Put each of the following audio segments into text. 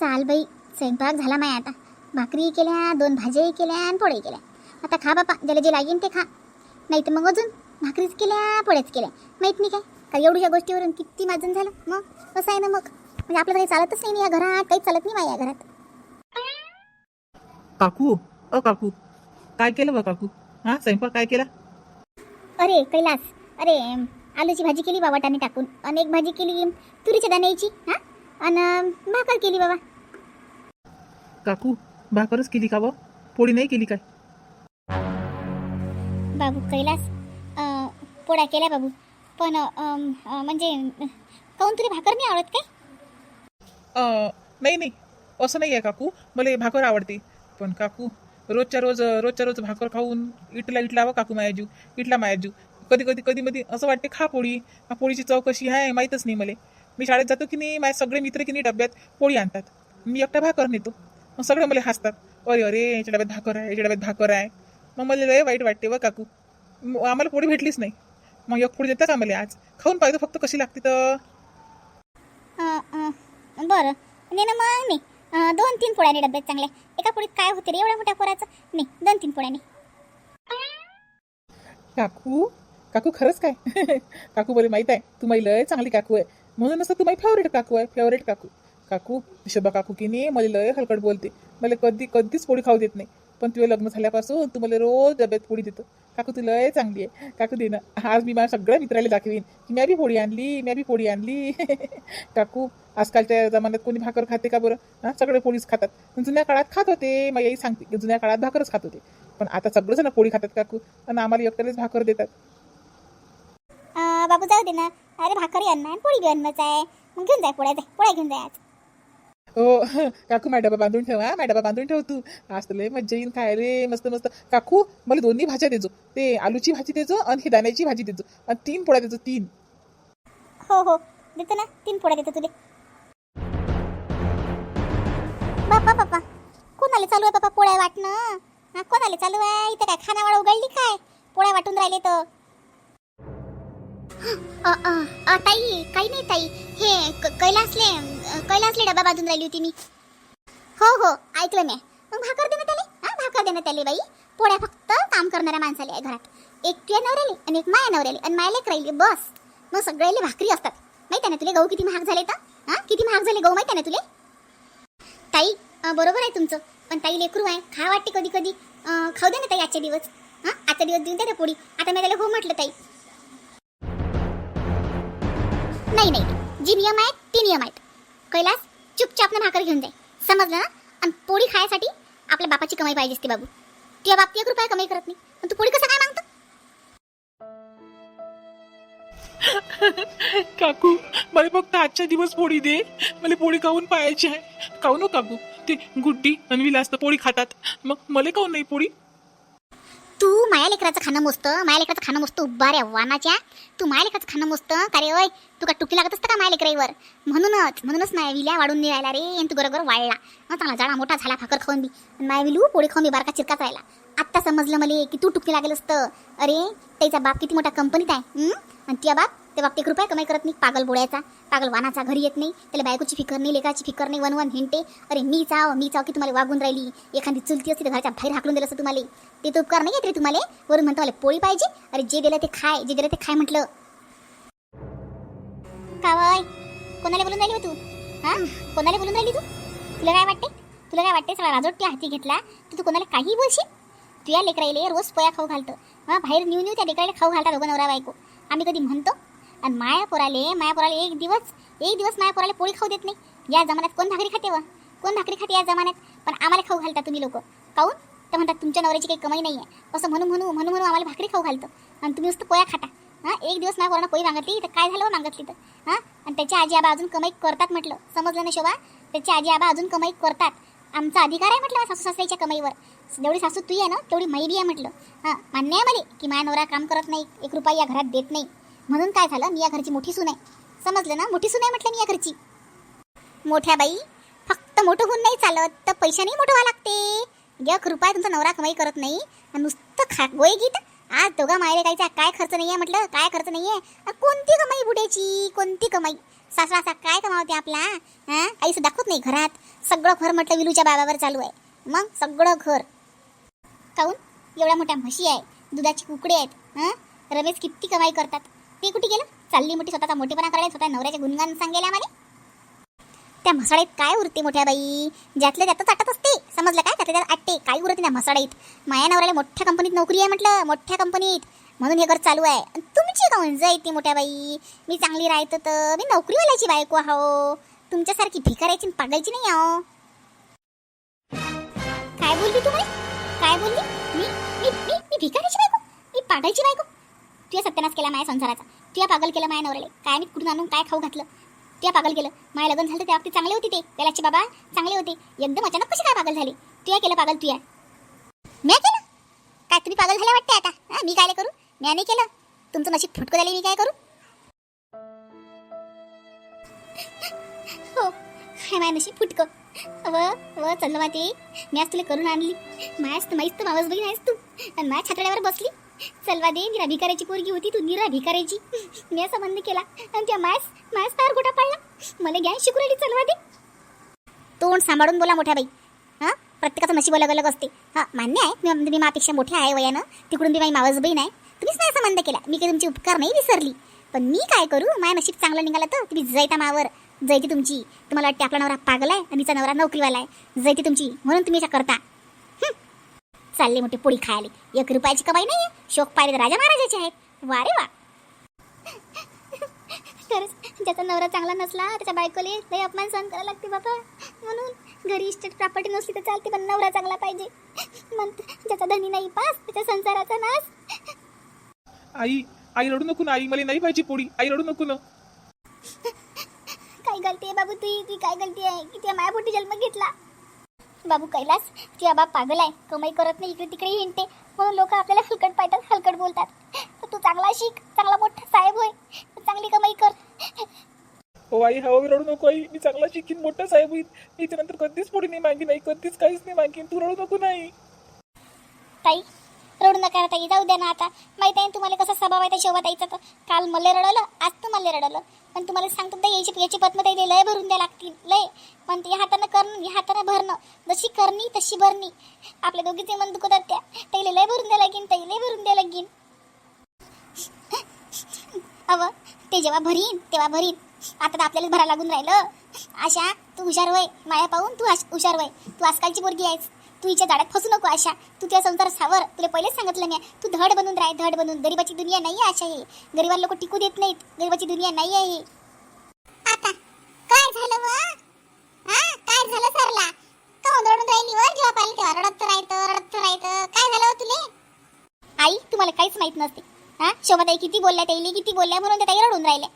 चाल बाई. स्वयंपाक झाला माय आता. भाकरी केल्या दोन भाज्याही केल्या आणि पोळ्या केल्या. आता खा बापा ज्याला जे लागेल ते खा. नाही तर मग अजून भाकरीच केल्या पोळ्याच केल्या. माहीत नाही काय? का एवढ्या गोष्टीवरून किती माजून झालं. मग? कसं आहे ना मग? म्हणजे आपलं काही चालतच नाही ना या घरात काहीच चालत नाही माझ्या घरात. काकू अ काकू. काय केलं बा काकू? हा स्वयंपाक काय केला? अरे कैलास. अरे आलूची भाजी केली बाबा टाने टाकून. आणि एक भाजी केली तुरीच्या दाण्याची हा? आणि भाकर केली बाबा. काकू भाकरच केली का बा पोळी नाही केली काय? बाबू कैलास अं, पोळ्या केल्या बाबू. पण अं, अं, म्हणजे काऊन तुला भाकर नाही आवडत काय? अ, नाही नाही. असं नाही आहे काकू. मला भाकर आवडते. पण काकू रोजच्या रोज रोजच्या रोज भाकर खाऊन इटला इटला व काकू मायाजू इटला मायाजू कधी कधी कधी मध्ये असं वाटते खा पोळी. हा पोळीची चव कशी आहे माहीतच नाही मला. मी शाळेत जातो की नाही माझे सगळे मित्र की नाही डब्यात पोळी आणतात. मी एकटा भाकर नेतो. मग सगळे मला हसतात. अरे अरे याच्या डब्यात भाकर आहे याच्या डब्यात भाकर आहे मग मला लय वाईट वाटते व काकू. म- आम्हाला पोळी भेटलीच नाही. मग एक पोळी देतात आम्हाला आज. खाऊन पाहिजे फक्त कशी लागते तर. बरं. नाही ना मग नाही अं, दोन तीन पोळ्याने डब्यात चांगल्या एका पोळीत काय होते रे एवढ्या मोठ्या पोळ्याचं नाही दोन तीन पोळ्याने. काकू काकू खरंच काय? काकू बोले माहीत आहे. तू माझी लय चांगली काकू आहे. म्हणून असं तू माझी फेवरेट काकू आहे फेवरेट काकू. काकू शोभा काकू की नाही मला लय हलकट बोलते. मला कधी कधीच पोळी खाऊ देत नाही. पण तुझं लग्न झाल्यापासून तू मला रोज डब्यात पोळी देतो. काकू तू लय चांगली आहे. काकू दे ना. आज मी माझ्या सगळ्या मित्राला दाखवीन की मी बी पोळी आणली मी बी पोळी आणली. काकू आजकालच्या जमान्यात कोणी भाकर खाते का बरं? हां सगळे पोळीच खातात. जुन्या काळात खात होते. मग आई सांगते की जुन्या काळात भाकरच खात होते. पण आता सगळेजण पोळी खातात काकू. आणि आम्हाला एकट्यालाच भाकर देतात. बाबू जाऊ दे ना. अरे भाकरी अन्न पोळी बी अन्नच आहे मग घेऊन जाय पोळ्या जाय पोळ्या घेऊन जाय आज. हो काकू मॅडबा बांधून ठेव हा मॅडबा बांधून ठेव तू. आज लय मज्जा येईन काय रे मस्त मस्त. काकू मला दोन्ही भाज्या देजो. ते आलूची भाजी देजो आणि हे दाण्याची भाजी देजो. आणि तीन पोळ्या देजो तीन. हो हो. देतो ना तीन पोळ्या देतो तुले. बापा बापा. कोणाला चालू आहे बापा पोळ्या वाटणं? हा कोणाला चालू आहे? इथं काय खानावाळा उघडली काय? पोळ्या वाटून राहिले तर. अ, अ, अ, ताई काही नाही ताई. हे क- कैलासले अ, कैलासले डबा बांधून राहिली होती मी. हो हो ऐकलं मी. मग भाकर देण्यात त्याले हा भाकर देण्यात आली बाई. पोळ्या फक्त काम करणाऱ्या माणसाला आहे घरात. एक तुझ्या नवऱ्याली आणि एक माया नवऱ्याली आणि मायलेक राहिली बस. मग सगळ्याले भाकरी असतात. माहिती आहे ना तुले गहू किती महाग झाले तर? हा किती महाग झाले गहू माहिती आहे ना तुले? ताई बरोबर आहे तुमचं पण ताई लेकरू आहे. खा वाटते कधी कधी. खाऊ दे ना ताई आजचे दिवस. हां आजचा दिवस देऊन दे ना पोळी. आता मी त्याला हो म्हटलं ताई. नाही नाही. जी नियम आहेत ती नियम आहेत. कैलास चुपचाप ना भाकर घेऊन जाय. समजलं ना? आणि पोळी खायसाठी आपल्या बापाची कमाई पाहिजे असते बाबू. तुझ्या बाबती एक रुपया कमाई करत नाही. पण तू पोळी कसं काय मागतो? काकू मला फक्त आजच्या दिवस पोळी दे. मला पोळी खाऊन पाहायची आहे. खाऊ नो काकू. ते गुड्डी आणि विलास तर पोळी खातात. मग मला खाऊन नाही पोळी? तू माया लेकराचं खाणं मोजतं माया लेकराचं खाणं मोजतं उभा रे वानाच्या. तू माया लेकराचं खाणं मोजतं. का रे ओय तू का टुकी लागत असतं का माया लेकराईवर? म्हणूनच म्हणूनच माया विल्या वाढून निघायला रे आणि तू बरोबर वाढला मग चांगला जाडा मोठा झाला फाकर खाऊन बी. आणि माया विलू पोळी खाऊन बी बारका चिरकाच राहिला. आत्ता समजलं मला की तू टुकी लागेल असतं. अरे त्याचा बाप किती मोठा कंपनीत आहे आणि त्या बाप त्या बाप कृपया रुपया कमाई करत नाही पागल बोळ्याचा पागल वानाचा घरी येत नाही त्याला बायकोची फिकर नाही लेकाची फिकर नाही वन वन हिंटे अरे मी चाव मी चाव की तुम्हाला वागून राहिली. एखादी चुलती असते तर घरच्या बाहेर हाकलून दिलं असं तुम्हाला. ते तर उपकार नाही येत रे तुम्हाला. वरून म्हणतो मला पोळी पाहिजे. अरे जे दिलं ते खाय जे दिलं ते खाय म्हटलं. कावाय कोणाला बोलून राहिली हो तू? हां? कोणाला बोलून राहिली तू? तुला काय वाटते? तुला काय वाटते? सगळा राजोटी हाती घेतला. तर तू कोणाला काही बोलशील? तुझ्या लेकराईले रोज पोया खाऊ घालतो. हा बाहेर न्यू न्यू त्या लेकराईला खाऊ घालतात दोघं नवरा बायको. आम्ही कधी म्हणतो आणि माया पोराले माया पोराले एक दिवस एक दिवस माया पोराले पोळी खाऊ देत नाही. या जमान्यात कोण भाकरी खाते व? कोण भाकरी खाते या जमान्यात? पण आम्हाला खाऊ घालता तुम्ही लोक. काऊन? तर म्हणतात तुमच्या नवऱ्याची काही कमाई नाही आहे असं म्हणून म्हणू म्हणून म्हणून आम्हाला भाकरी खाऊ घालतो. आणि तुम्ही नुसतं पोया खाता. हां? एक दिवस माझ्या पोरानं पोळी मागितली तर काय झालं हो मागितली तर? हां? आणि त्याची आजी आबा अजून कमाई करतात म्हटलं. समजलं ना शोभा? त्याची आजी आबा अजून कमाई करतात. आमचा अधिकार आहे म्हटलं सासू सासऱ्याच्या कमाईवर. जेवढी सासू तू आहे ना तेवढी माई बी आहे म्हटलं. हां? मान्य आहे मला की माया नवरा काम करत नाही एक रुपया या घरात देत नाही. म्हणून काय झालं? मी या घरची मोठी सून आहे. समजलं ना? मोठी सून आहे म्हटलं मी या घरची. मोठ्या बाई फक्त मोठं होऊन नाही चालत तर पैशानेही मोठं व्हावं लागते. एक रुपया तुमचा नवरा कमाई करत नाही. नुसतं खा गोय गीत आज दोघा मायरे कायचा काय खर्च नाही आहे म्हटलं? काय खर्च नाही आहे कोणती कमाई बुड्याची? कोणती कमाई? सासरा असा काय कमावते आपला? हां आईस दाखवत नाही घरात. सगळं घर म्हटलं विलूच्या बाबावर चालू आहे. मग सगळं घर. काऊन? एवढ्या मोठ्या म्हशी आहे दुधाची कुकडे आहेत. हां रमेश किती कमाई करतात. ते कुठे गेलं? चालली मोठी स्वतःचा मोठेपणा करायला स्वतः नवऱ्याचे गुणगान सांगेल आम्हाला. त्या म्हसाळीत काय उरते मोठ्या बाई? ज्यातल्या त्यातच आटत असते. समजलं काय? त्यातल्या त्यात आटते. काय उरते त्या म्हसाळीत? माया नवऱ्याला मोठ्या कंपनीत नोकरी आहे म्हटलं मोठ्या कंपनीत. म्हणून हे घर चालू आहे. तुमची काऊन जायती मोठ्या बाई? मी चांगली राहतो तर मी नोकरीवाल्याची बायको आहो. तुमच्यासारखी भिकारायची न पागायची नाही आहो. काय बोलली तू काय बोलली? मी मी मी मी भिकारीची बायको? मी पागायची बायको? तुया सत्यानाश केला माझ्या संसाराचा. तुया पागल केलं माझ्या नवऱ्याला. काय मी कुठून आणून काय खाऊ घातलं? तुया पागल केलं. माझ्या लग्न झालं त्या बाबतीत चांगले होते ते. वेलाचे बाबा चांगले होते. एकदम अचानक कशी काय पागल झाले? तुया केलं पागल तुया मी केलं? काय तुम्ही पागल झाल्या वाटते आता? मी काय करू? मी नाही केलं? तुमचं नशीब फुटकं झाले मी काय करू? हो काय माय नशीब फुटकं. व व चल माते मी आज तुला करून आणली. मायाच तर माहीत तर मावस बहीण आहेस तू. आणि माझ्या छातड्यावर बसली. चलवा दे निरा भिकाऱ्याची पोरगी होती तू निरा भिकाऱ्याची मी असा बंद केला आणि त्या मायस मायस तार कुठं पाडला मला ज्ञान शिकू राहिली चलवा दे तोंड सांभाळून बोला मोठ्या बाई. हां? प्रत्येकाचं नशीब अलग अलग असते. हां मान्य आहे. मी मी मापेक्षा मोठ्या आहे वयानं. तिकडून बी माझी मावस बहीण आहे. तुम्हीच नाही असा बंद केला. मी काही तुमचे उपकार नाही विसरली. पण मी काय करू? माय नशीब चांगलं निघालं तर तुम्ही जैता मावर. जैती तुमची. तुम्हाला वाटते आपला नवरा पागला आहे आणि तिचा नवरा नोकरीवाला आहे. जैती तुमची. म्हणून तुम्ही अशा करता. चालले मोठी पोळी खायला. एक रुपयाची कमाई नाही शोक पाहिले राजा महाराजाचे आहेत. वा रे वा. खरंच ज्याचा नवरा चांगला नसला त्याच्या बायकोले लय अपमान सहन करायला लागते बाबा. म्हणून घरी इस्टेट प्रॉपर्टी नसली तर चालते पण नवरा चांगला पाहिजे. म्हणते ज्याचा धनी नाही पास त्याच्या संसाराचा नाश आई आई रडू नको ना आई. मला नाही पाहिजे पोळी. आई रडू नको ना. काय गलती आहे बाबू तुझी ती काय गलती आहे? की त्या मायापोटी जन्म घेतला. बाबू कैलास ती बाप पागल आहे. कमाई करत नाही इकडे तिकडे हिंडते. म्हणून लोक आपल्याला हलकट पाहतात हलकट बोलतात. तर तू चांगला शिक चांगला मोठा साहेब होय. चांगली कमाई कर. हो आई हवा रडू नको आई. मी चांगला शिकीन मोठा साहेब होईल मी त्यानंतर कधीच पोळी नाही मागीन नाही कधीच काहीच नाही मागीन. तू रडू नको नाही ताई रडू नका ताई. जाऊ द्या ना आता. माहीत आहे तुम्हाला कसा स्वभाव आहे त्या शोभाताईचा तर. काल मला रडवलं आज तू मला रडवलं. पण तुम्हाला सांगतो तर याची याची पद्मताई लय भरून द्या लागतील. लय. पण ते हातानं करणं या हातानं भरणं जशी करणी तशी भरणी. आपल्या दोघीचे मन दुखतात त्या. ताईला लय भरून द्या लागीन ताई लय भरून द्या लागीन. अव ते जेव्हा भरीन तेव्हा भरीन. आता तर आपल्याला भरा लागून राहिलं. आशा तू हुशार वय. माया पाहून तू हुशार वय. तू आजकालची पोरगी आहेस. तू हिच्या जाड्यात फसू नको आशा. तू त्या संसार सावर. तुला पहिलेच सांगितलं मी. तू धड बनून राह धड बनून. गरीबाची दुनिया नाही आहे आशा हे. गरीबाला लोक टिकू देत नाहीत. गरीबाची दुनिया नाही आहे हे. आता काय झालं वा? हा? काय झालं सरला? का रडून राहिली वर? जेव्हा पाहिलं तेव्हा रडत राहायचं रडत काय झालं हो तुले? आई तुम्हाला काहीच माहीत नसते. हा? शोभाताई किती बोलल्या त्याईले किती बोलल्या म्हणून त्या ताई रडून राहिल्या.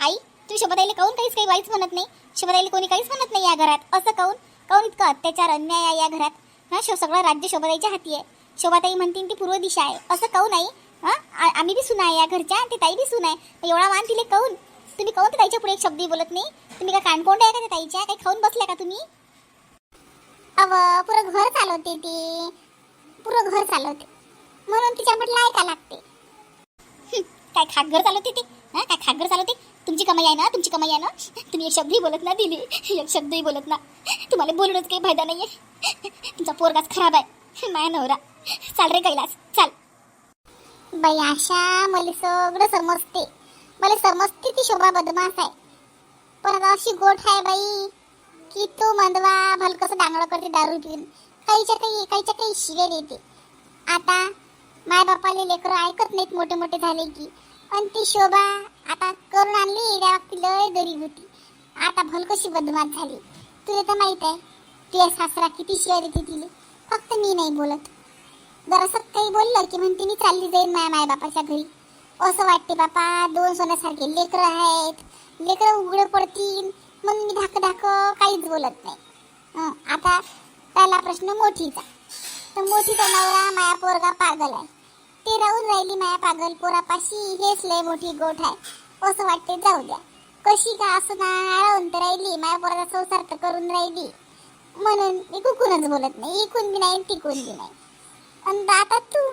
आई तुम्ही शोभाताईला काहून काहीच काही वाईच म्हणत नाही? शोभाताईला कोणी काहीच म्हणत नाही या घरात? असं काहून काहून इतकं अत्याचार अन्याय आहे या घरात? हा शो सगळं राज्य शोभाताईच्या हाती आहे. शोभाताई म्हणतील ती पूर्व दिशा आहे. असं कहू नाही. हां आम्ही बी सुना आहे. या घरच्या ते ताई बी सुना आहे. एवढा मान तिले कहून तुम्ही कहून ते ताईच्या पुढे एक शब्दही बोलत नाही. तुम्ही काय कानकोंड आहे का त्या ताईच्या? काही खाऊन बसल्या का तुम्ही? अव पुरं घर चालवते ते. पुरं घर चालवते. म्हणून तिच्या म्हटलं ऐका लागते. काय खागर चालवते ते? हां काय खागर चालवते? तुमची कमाई आहे ना? तुमची कमाई आहे ना? तुम्ही एक शब्दही बोलत ना दिली. एक शब्दही बोलत ना. तुम्हाला बोलूनच काही फायदा नाहीये. तुमचा पोरगाच खराब आहे. माया नवरा. चाल रे कैलास चाल. बाई आशा मला सगळं समजते. मला समजते ती शोभा बदमाश आहे. पण आता अशी गोठ आहे बाई की तो मंदवा भलकस डांगळं करते दारू पिऊन. काहीच्या काही काहीच्या काही शिवे देते. आता माय बापाले लेकरं ऐकत नाहीत मोठे मोठे झाले की. पण ती शोभा आता करून आणली त्या लय गरीब होती. आता भलकशी बदमाश झाली. तुला तर माहीत आहे तुझ्या सासरा किती शिवाय देते तिले. फक्त मी नाही बोलत. जरासं काही बोललं की म्हणते मी चालली जाईन माझ्या माय बापाच्या घरी. असं वाटते बापा दोन सोन्यासारखे लेकरं आहेत. लेकरं उघडे पडतील. मग मी धाक धाक काहीच बोलत नाही. आता पहिला प्रश्न मोठीचा. तर मोठीचा नवरा माया पोरगा पागल आहे. ते राहून राहिली माया पागल पोरापाशी. हेच लय मोठी गोठ आहे. असं वाटते जाऊ द्या. कशी का असं ना आळवून तर राहिली? माया पोराचा संसार तर करून राहिली. म्हणून मी कुकूनच बोलत नाही. इकून बी नाही टिकून बी नाही. आणि आता तू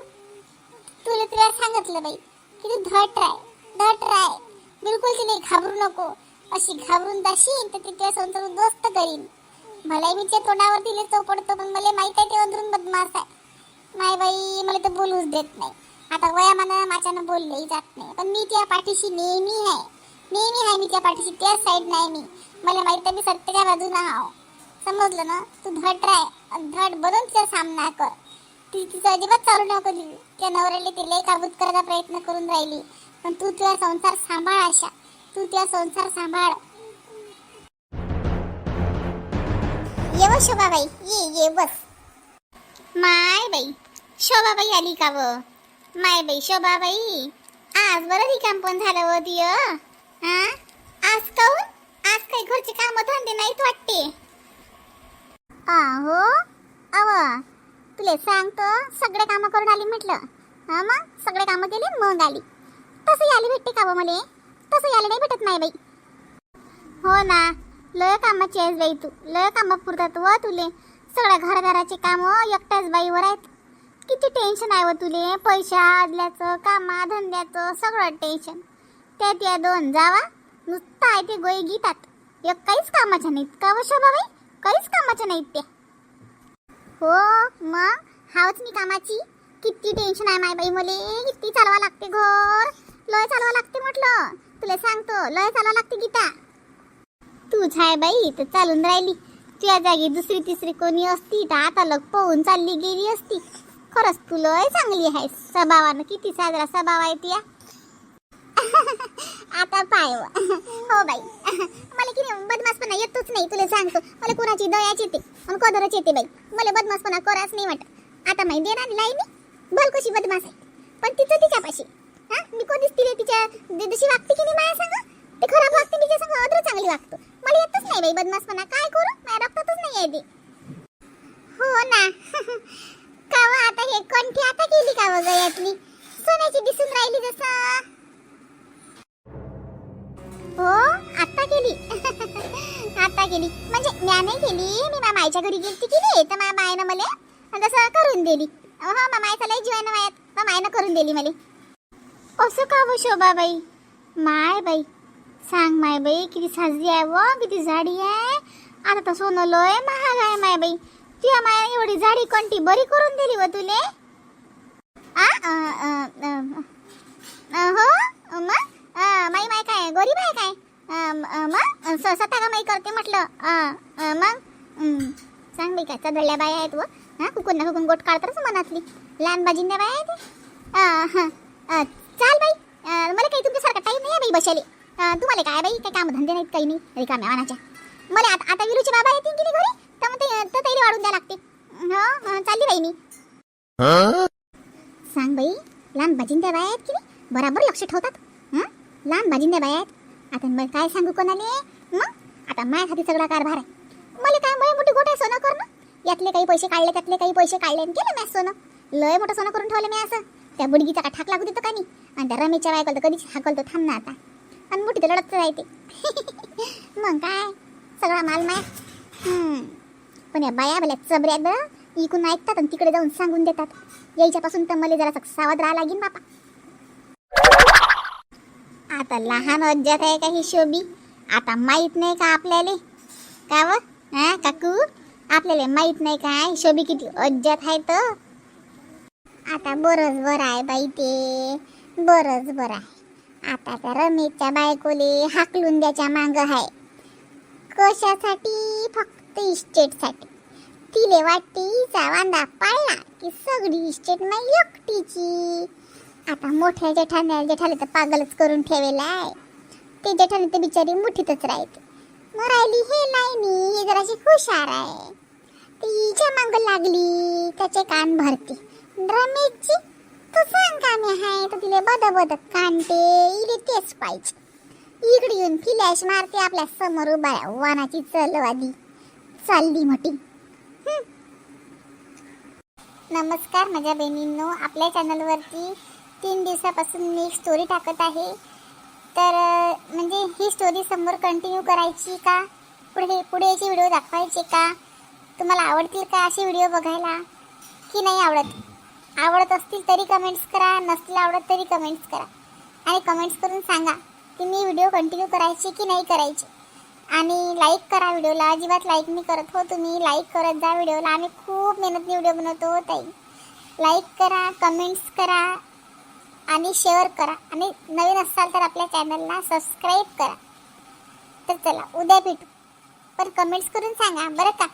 तुला तुला सांगितलं बाई की तू धट राय धट राय बिलकुल तिने घाबरू नको. अशी घाबरून जाशील तर तिथे संसार दोस्त करीन. मलाही मी त्या तोंडावर दिले तो पडतो पण मला माहीत आहे ते अंदरून बदमाश आहे. माय बाई मला तर बोलूच देत नाही. आता वया मला माझ्यानं बोललंही जात नाही. पण मी त्या पाठीशी नेहमी आहे. नेहमी आहे मी त्या पाठीशी. त्या साईड नाही मी. मला माहीत आहे मी सत्याच्या बाजूला आहो. समजलं ना? तू धड राय धड बनून तिचा सामना कर. ती तिचं अजिबात चालू नको दिली त्या नवऱ्याला तिला काबूत करायचा प्रयत्न करून राहिली. पण तू तुझा संसार सांभाळ आशा. तू तुझा संसार सांभाळ. ये व शोभाबाई. ये ये बस. माय बाई. शोभाबाई आली का व? माय बाई शोभाबाई. आज बरं रिकाम पण झालं व दिय. हा आज काऊन आज काही घरचे काम धंदे नाहीत वाटते. हो अव तुले सांगतो सगळे कामं करून आली म्हटलं. हा मग सगळे कामं केली मग आली. तसं आली भेटते का मले? तसं यायला नाही भेटत नाही बाई. हो ना लय कामाची आहेस बाई तू लय कामं पुरतात व तुले. सगळ्या घरदाराचे कामं एकट्याच बाईवर आहेत. किती टेन्शन आहे व तुले पैशा आदल्याचं कामा धंद्याचं सगळं टेन्शन त्यात या दोन जावा नुसतं आहे ते गोळी गीतात. एक काहीच कामाच्या नाहीत का व शोभाबाई काहीच कामाच्या नाहीत त्या हो मग? हावच मी कामाची. किती टेन्शन आहे माय बाई मले किती चालवा लागते घर. लय चालवा लागते म्हटलं. तुला सांगतो लय चालवा लागते गीता. तूच आहे बाई तर चालून राहिली. तुझ्या जागी दुसरी तिसरी कोणी असती तर आता लग पोहून चालली गेली असती. खरंच तू लय चांगली आहे स्वभावानं किती साजरा स्वभाव आहे तिया. आता पाय हो बाई. मला की नाही बदमासपणा येतोच नाही तुला सांगतो. मला कोणाची दयाच येते आणि कोदरच येते बाई. मला बदमासपणा कराच नाही वाटत. आता माहिती देणार नाही मी भल कशी बदमास आहे. पण तिचं तिच्यापाशी. हा? मी कोणीच तिला तिच्या दिदीशी वागते की नाही माझ्या सांग? ते खराब वागते तिच्या सांग अदर चांगली वागतो. मला येतच नाही बाई बदमासपणा काय करू? माझ्या रक्तातच नाही आहे ते. हो ना. कावा आता हे कंठी आता केली का गयातली सोन्याची दिसून राहिली जसं. हो आता गेली. आता गेली. म्हणजे म्या नाही गेली मी मा मायच्या घरी गेली की नाही तर मा मायनं मला तसं करून दिली. हो मा मायचा लय जीवानं मायात. मा मायनं करून दिली मला. असं का व शोभाबाई? माय बाई सांग माय बाई किती साजरी आहे व किती झाडी आहे. आता तर सोनं लय महाग आहे माय बाई. तुझ्या माया एवढी झाडी कोणती? बरी करून दिली व तुले? आ हो मग? माई माय काय? गरीब आहे काय? मग स्वतः का माई करते म्हटलं. मग? हं. सांग बाई काय? चदळल्या बाया आहेत व. हा कुकून ना कुकून गोट काढतातच मनातली. लहान बाजिंद्या बाया आहेत हं. चाल बाई. मला काही तुमच्यासारखा टाईम नाही आहे बाई बसाले अ, तुम्हाला काय बाई? काही काम धंदे नाहीत काही नाही. रिकाम्या वानाच्या. मला आता आता विरूचे बाबा येतील की नाही घरी. तर मग ते तर वाढून द्या लागते. हो अ, चालली बाई मी. सांग बाई लहान बाजिंद्या बाया आहेत की नाही? बराबर लक्ष ठेवतात. लांब लहान बाजिंद्या बाया आहेत आता मग काय सांगू कोणाले? मग? आता माझ्यासाठी सगळा कारभार आहे. मला काय मला मोठी गोठ्या सोनं करणं यातले काही पैसे काढले त्यातले काही पैसे काढले आणि केलं मी सोनं. लय मोठं सोनं करून ठेवलं मी असं. त्या बुडगीचा का ठाक लागू देतो का नाही? आणि त्या रमेशच्या बायकोला तर कधीच हाकलतो थांब ना आता. आणि मोठी तर लढत राहते. मग काय? सगळा माल माय. पण या बाया भल्या चबऱ्यात बरं. इकून ऐकतात आणि तिकडे जाऊन सांगून देतात. यायच्यापासून तर मला जरा सावध राहा लागेल बापा. आता लहान अज्जात आहे का ही शोभी आता माहीत नाही का आपल्याला? का व? हा काकू? आपल्याला माहीत नाही का शोभी किती अज्जात आहे तर? आता बरंच बरं आहे बाई ते. बरंच बरं आहे. आता त्या रमेशच्या बायकोले हाकलून द्याच्या मांग आहे. कशासाठी? फक्त इस्टेटसाठी. तिले वाटते हिचा वांदा पाळला की सगळी इस्टेट नाही एकटीची. आता मोठ्या जेठाने जेठाले तर पागलच करून ठेवेला आहे. ते जेठाने ते बिचारी मुठीतच राहते. मग राहिली हे नाही मी जराशी हुशार आहे. ती हिच्या मांग लागली त्याचे कान भरते. रमेशची तू सांग कामे आहे तर तिले बद बद कांटे इले तेच पाहिजे. इकडे येऊन फिलॅश मारते आपल्यासमोर उभा आहे. वानाची चलवादी. चालली म्हटी. नमस्कार माझ्या बहिणींनो. आपल्या चॅनलवरती तीन दिवसापासून मी एक स्टोरी टाकत आहे. तर म्हणजे ही स्टोरी समोर कंटिन्यू करायची का? पुढे पुढे याचे व्हिडिओ दाखवायचे का? तुम्हाला आवडतील का असे व्हिडिओ बघायला? की नाही आवडत? आवडत असतील तरी कमेंट्स करा नसतील आवडत तरी कमेंट्स करा. आणि कमेंट्स करून सांगा की मी व्हिडिओ कंटिन्यू करायचे की नाही करायचे. आणि लाईक करा व्हिडिओला अजिबात लाईक मी करत हो तुम्ही. लाईक करत जा व्हिडिओला आम्ही खूप मेहनतने व्हिडिओ बनवतो हो ताई. लाईक करा कमेंट्स करा. आणि शेअर करा. आणि नवीन असाल तर आपल्या चॅनलला सबस्क्राईब करा. तर चला उद्या भेटू. पण कमेंट्स करून सांगा बरं का?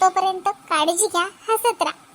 तोपर्यंत काळजी घ्या हसत राहा.